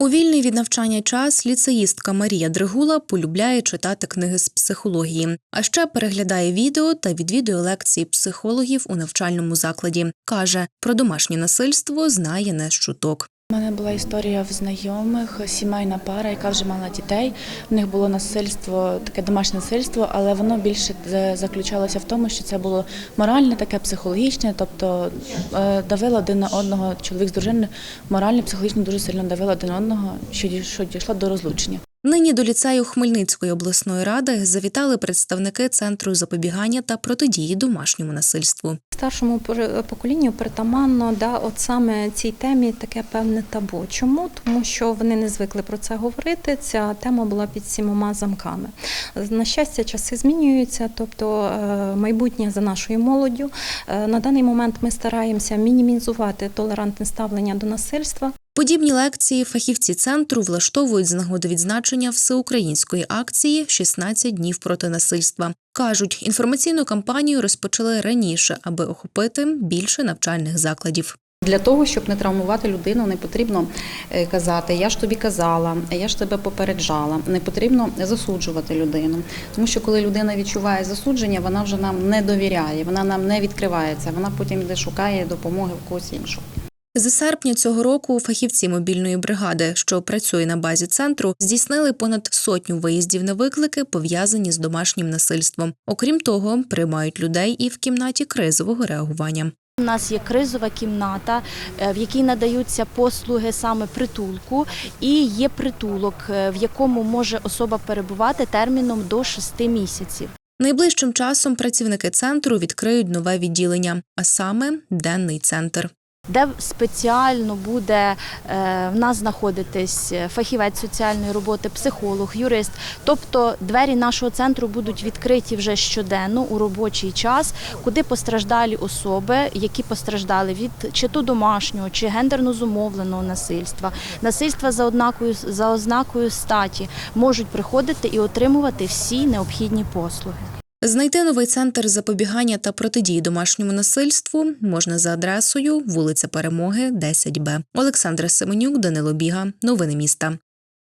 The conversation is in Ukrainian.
У вільний від навчання час ліцеїстка Марія Дригула полюбляє читати книги з психології, а ще переглядає відео та відвідує лекції психологів у навчальному закладі. каже, про домашнє насильство знає не з чуток. У мене була історія в знайомих, сімейна пара, яка вже мала дітей. В них було насильство, таке домашнє насильство, але воно більше е, заключалося в тому, що це було моральне, таке психологічне, тобто е, давило один на одного чоловік з дружиною, морально, психологічно дуже сильно давило один одного, що дійшло до розлучення. Нині до ліцею Хмельницької обласної ради завітали представники центру запобігання та протидії домашньому насильству. Старшому поколінню притаманно да, от саме цій темі таке певне табу. Чому? Тому що вони не звикли про це говорити. Ця тема була під сімома замками. На щастя, часи змінюються, тобто е, майбутнє за нашою молоддю. Е, На даний момент ми стараємося мінімізувати толерантне ставлення до насильства. Подібні лекції фахівці центру влаштовують з нагоди відзначення всеукраїнської акції «16 днів проти насильства. кажуть, інформаційну кампанію розпочали раніше, аби охопити більше навчальних закладів. Для того, щоб не травмувати людину, не потрібно е, казати Я ж тобі казала, я ж тебе попереджала. Не потрібно засуджувати людину. Тому що коли людина відчуває засудження, вона вже нам не довіряє, вона нам не відкривається. Вона потім йде шукає допомоги в когось іншого. З серпня цього року фахівці мобільної бригади, що працює на базі центру, здійснили понад сотню виїздів на виклики, пов'язані з домашнім насильством. Окрім того, приймають людей і в кімнаті кризового реагування. У нас є кризова кімната, е, в якій надаються послуги саме притулку, і є притулок, е, в якому може особа перебувати терміном до 6 місяців. Найближчим часом працівники центру відкриють нове відділення, а саме денний центр. Де спеціально буде е, в нас знаходитись фахівець соціальної роботи, психолог, юрист. Тобто двері нашого центру будуть відкриті вже щоденно у робочий час, куди постраждалі особи, які постраждали від чи то домашнього, чи гендерно зумовленого насильства, насильства за ознакою за ознакою статі, можуть приходити і отримувати всі необхідні послуги. Знайти новий центр запобігання та протидії домашньому насильству можна за адресою вулиця Перемоги, 10Б. Олександра Семенюк, Данило Біга. Новини міста.